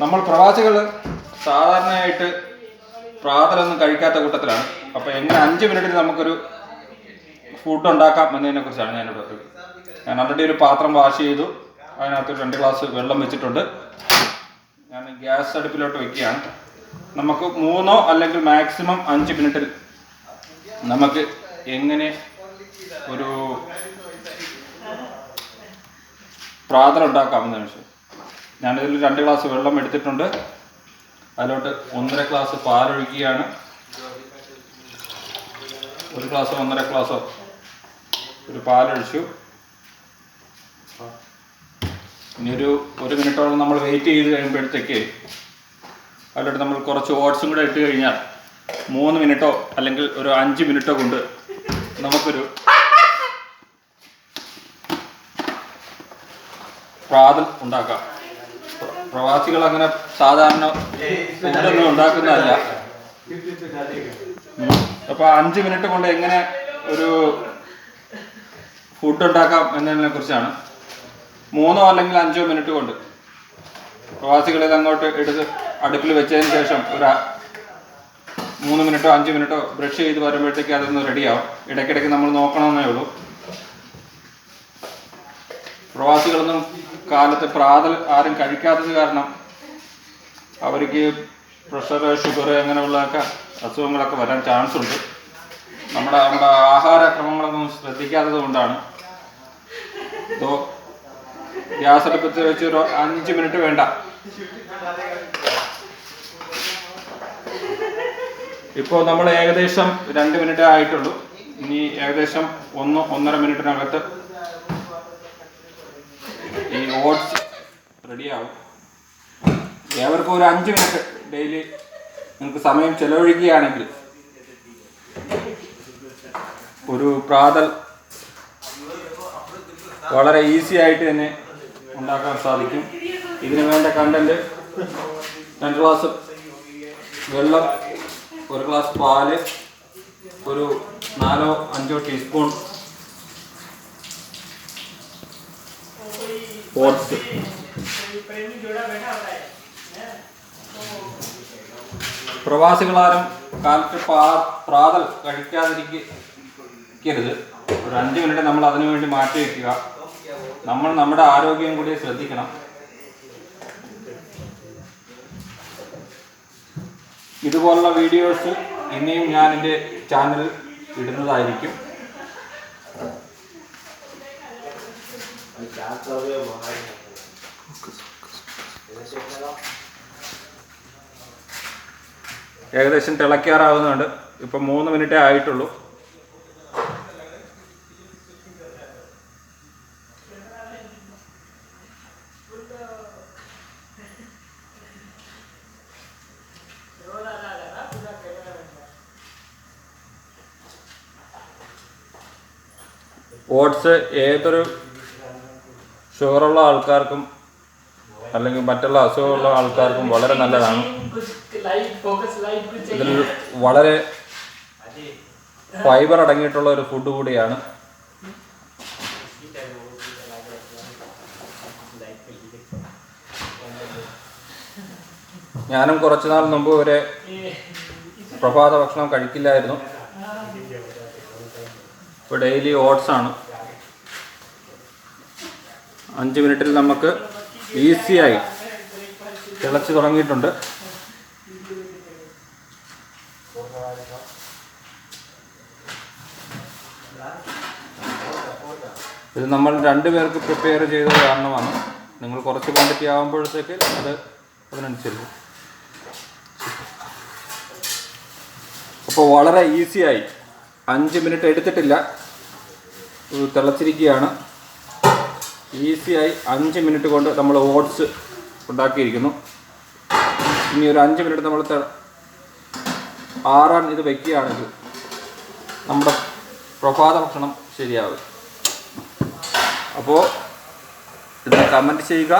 നമ്മൾ പ്രവാസികൾ സാധാരണയായിട്ട് പ്രാതലൊന്നും കഴിക്കാത്ത കൂട്ടത്തിലാണ്. അപ്പോൾ എങ്ങനെ അഞ്ച് മിനിറ്റിൽ നമുക്കൊരു ഫുഡ് ഉണ്ടാക്കാം എന്നതിനെ കുറിച്ചാണ് ഞാനിവിടെ ഞാൻ ഓൾറെഡി ഒരു പാത്രം വാഷ് ചെയ്തു. അതിനകത്ത് രണ്ട് ഗ്ലാസ് വെള്ളം വെച്ചിട്ടുണ്ട്. ഞാൻ ഗ്യാസ് അടുപ്പിലോട്ട് വെക്കുകയാണ്. നമുക്ക് മൂന്നോ അല്ലെങ്കിൽ മാക്സിമം അഞ്ച് മിനിറ്റിൽ നമുക്ക് എങ്ങനെ ഒരു പ്രാതലുണ്ടാക്കാം ഉണ്ടാക്കാമെന്ന് വെച്ചാൽ ഞാനിതിൽ രണ്ട് ഗ്ലാസ് വെള്ളം എടുത്തിട്ടുണ്ട്. അതിലോട്ട് ഒന്നര ഗ്ലാസ് പാലൊഴിക്കുകയാണ്. ഒരു ഗ്ലാസ് ഒന്നര ഗ്ലാസ് ഒരു പാലൊഴിച്ചു. ഇനി ഒരു ഒരു മിനിറ്റോളം നമ്മൾ വെയിറ്റ് ചെയ്ത് കഴിയുമ്പോഴത്തേക്ക് അതിലോട്ട് നമ്മൾ കുറച്ച് ഓട്സും കൂടെ ഇട്ട് കഴിഞ്ഞാൽ മൂന്ന് മിനിറ്റോ അല്ലെങ്കിൽ ഒരു അഞ്ച് മിനിറ്റോ കൊണ്ട് നമുക്കൊരു പ്രാതൽ ഉണ്ടാക്കാം. പ്രവാസികൾ അങ്ങനെ സാധാരണ ഫുഡൊന്നും ഉണ്ടാക്കുന്നതല്ല. അപ്പൊ അഞ്ച് മിനിറ്റ് കൊണ്ട് എങ്ങനെ ഒരു ഫുഡ് ഉണ്ടാക്കാം എന്നതിനെ കുറിച്ചാണ്. മൂന്നോ അല്ലെങ്കിൽ അഞ്ചോ മിനിറ്റ് കൊണ്ട്. പ്രവാസികൾ അങ്ങോട്ട് എടുത്ത് അടുപ്പിൽ വെച്ചതിന് ശേഷം ഒരു മൂന്ന് മിനിറ്റോ അഞ്ച് മിനിറ്റോ ബ്രഷ് ചെയ്ത് വരുമ്പോഴത്തേക്ക് അതൊന്ന് റെഡിയാവും. ഇടയ്ക്കിടയ്ക്ക് നമ്മൾ നോക്കണമെന്നേ ഉള്ളൂ. പ്രവാസികളൊന്നും കാലത്ത് പ്രാതൽ ആരും കഴിക്കാത്തത് കാരണം അവർക്ക് പ്രഷർ ഷുഗർ അങ്ങനെയുള്ളതൊക്കെ അസുഖങ്ങളൊക്കെ വരാൻ ചാൻസ് ഉണ്ട്. നമ്മുടെ നമ്മുടെ ആഹാരക്രമങ്ങളൊന്നും ശ്രദ്ധിക്കാത്തത് കൊണ്ടാണ്. ഇപ്പോൾ ഗ്യാസ് അടുപ്പത്ത് വെച്ച് ഒരു അഞ്ച് മിനിറ്റ് വേണ്ട. ഇപ്പോൾ നമ്മൾ ഏകദേശം രണ്ട് മിനിറ്റ് ആയിട്ടുള്ളൂ. ഇനി ഏകദേശം ഒന്ന് ഒന്നര മിനിറ്റിനകത്ത് ഓട്സ് റെഡിയാവും ഏവർക്കും ഒരു അഞ്ച് മിനിറ്റ് ഡെയിലി നിങ്ങൾക്ക് സമയം ചെലവഴിക്കുകയാണെങ്കിൽ ഒരു പ്രാതൽ വളരെ ഈസി ആയിട്ട് തന്നെ ഉണ്ടാക്കാൻ സാധിക്കും. ഇതിന് വേണ്ട കണ്ടന്റ് രണ്ട് ഗ്ലാസ് വെള്ളം ഒരു ഗ്ലാസ് പാൽ ഒരു നാലോ അഞ്ചോ ടീസ്പൂൺ ഓട്സ് പ്രവാസികളാരും കാലത്ത് പ്രാതൽ കഴിക്കാതിരിക്കരുത് ഒരു അഞ്ച് മിനിറ്റ് നമ്മൾ അതിനു വേണ്ടി മാറ്റി വയ്ക്കുക. നമ്മൾ നമ്മുടെ ആരോഗ്യം കൂടി ശ്രദ്ധിക്കണം. ഇതുപോലുള്ള വീഡിയോസ് ഇനിയും ഞാൻ എന്റെ ചാനൽ ഇടുന്നതായിരിക്കും. ഏകദേശം തിളയ്ക്കാറാവുന്നുണ്ട് ഇപ്പം മൂന്ന് മിനിറ്റേ ആയിട്ടുള്ളൂ. ഓട്സ് ഏതൊരു ഷുഗറുള്ള ആൾക്കാർക്കും അല്ലെങ്കിൽ മറ്റുള്ള അസുഖമുള്ള ആൾക്കാർക്കും വളരെ നല്ലതാണ്. ഇതിൽ വളരെ ഫൈബർ അടങ്ങിയിട്ടുള്ള ഒരു ഫുഡ് കൂടിയാണ്. ഞാനും കുറച്ചു നാൾ മുമ്പ് വരെ പ്രഭാത ഭക്ഷണം കഴിക്കില്ലായിരുന്നു. ഇപ്പോൾ ഡെയിലി ഓട്സ് ആണ്. അഞ്ച് മിനിറ്റിൽ നമുക്ക് ഈസിയായി തിളച്ച് തുടങ്ങിയിട്ടുണ്ട്. ഇത് നമ്മൾ രണ്ട് പേർക്ക് പ്രിപ്പയർ ചെയ്ത കാരണമാണ് നിങ്ങൾ കുറച്ച് ക്വാണ്ടിറ്റി ആകുമ്പോഴത്തേക്ക് അത് അതിനനുസരിച്ച്. അപ്പോൾ വളരെ ഈസിയായി. അഞ്ച് മിനിറ്റ് എടുത്തിട്ടില്ല. തിളച്ചിരിക്കുകയാണ്. ഈസിയായി അഞ്ച് മിനിറ്റ് കൊണ്ട് നമ്മൾ ഓട്സ് ഉണ്ടാക്കിയിരിക്കുന്നു. ഇനി ഒരു അഞ്ച് മിനിറ്റ് നമ്മൾ ആറാൻ ഇത് വയ്ക്കുകയാണെങ്കിൽ നമ്മുടെ പ്രഭാത ഭക്ഷണം ശരിയാവും. അപ്പോൾ ഇത് കമന്റ് ചെയ്യുക.